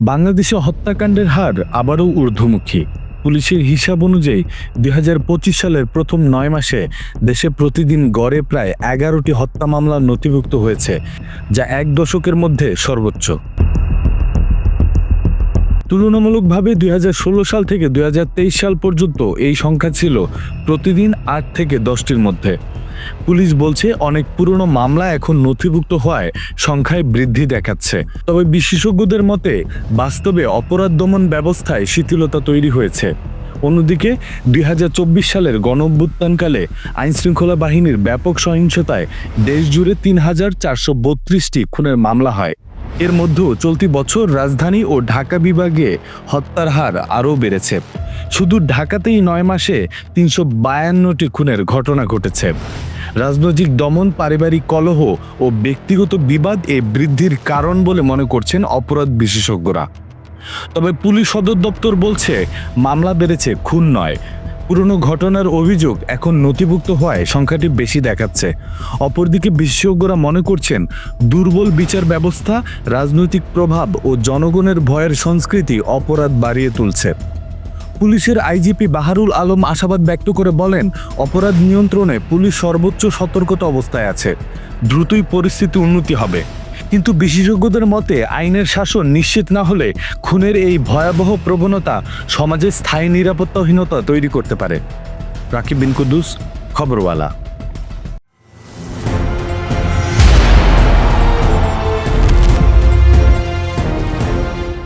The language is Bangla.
বাংলাদেশে হত্যাকাণ্ডের হার আবারও ঊর্ধ্বমুখী। পুলিশের হিসাব অনুযায়ী দুই হাজার পঁচিশ সালের প্রথম নয় মাসে দেশে প্রতিদিন গড়ে প্রায় এগারোটি হত্যা মামলা নথিভুক্ত হয়েছে, যা এক দশকের মধ্যে সর্বোচ্চ। তুলনামূলকভাবে দুই হাজার ষোলো সাল থেকে দুই হাজার তেইশ সাল পর্যন্ত এই সংখ্যা ছিল প্রতিদিন আট থেকে দশটির মধ্যে। পুলিশ বলছে, অনেক পুরনো মামলা এখন নথিভুক্ত হওয়ায় সংখ্যায় বৃদ্ধি দেখাচ্ছে। তবে বিশেষজ্ঞদের মতে, বাস্তবে অপরাধ দমন ব্যবস্থায় শিথিলতা তৈরি হয়েছে। অন্যদিকে, দুই হাজার চব্বিশ সালের গণভ্যুত্থানকালে আইনশৃঙ্খলা বাহিনীর ব্যাপক সহিংসতায় দেশজুড়ে তিন হাজার চারশো বত্রিশটি খুনের মামলা হয়। এর মধ্যেও চলতি বছর রাজধানী ও ঢাকা বিভাগে হত্যার হার আরও বেড়েছে। শুধু ঢাকাতেই নয় মাসে তিনশো বায়ান্নটি খুনের ঘটনা ঘটেছে। রাজনৈতিক দমন, পারিবারিক কলহ ও ব্যক্তিগত বিবাদ এ বৃদ্ধির কারণ বলে মনে করছেন অপরাধ বিশেষজ্ঞরা। তবে পুলিশ সদর দপ্তর বলছে, মামলা বেড়েছে, খুন নয়। পুরনো ঘটনার অভিযোগ এখন নথিভুক্ত হওয়ায় সংখ্যাটি বেশি দেখাচ্ছে। অপরদিকে বিশেষজ্ঞরা মনে করছেন, দুর্বল বিচার ব্যবস্থা, রাজনৈতিক প্রভাব ও জনগণের ভয়ের সংস্কৃতি অপরাধ বাড়িয়ে তুলছে। পুলিশের আইজিপি বাহারুল আলম আশাবাদ ব্যক্ত করে বলেন, অপরাধ নিয়ন্ত্রণে পুলিশ সর্বোচ্চ সতর্কতা অবস্থায় আছে। দ্রুতই পরিস্থিতি উন্নতি হবে। কিন্তু বিশেষজ্ঞদের মতে, আইনের শাসন নিশ্চিত না হলে খুনের এই ভয়াবহ প্রবণতা সমাজে স্থায়ী নিরাপত্তাহীনতা তৈরি করতে পারে। রাকিব বিন কুদ্দুস, খবরওয়ালা।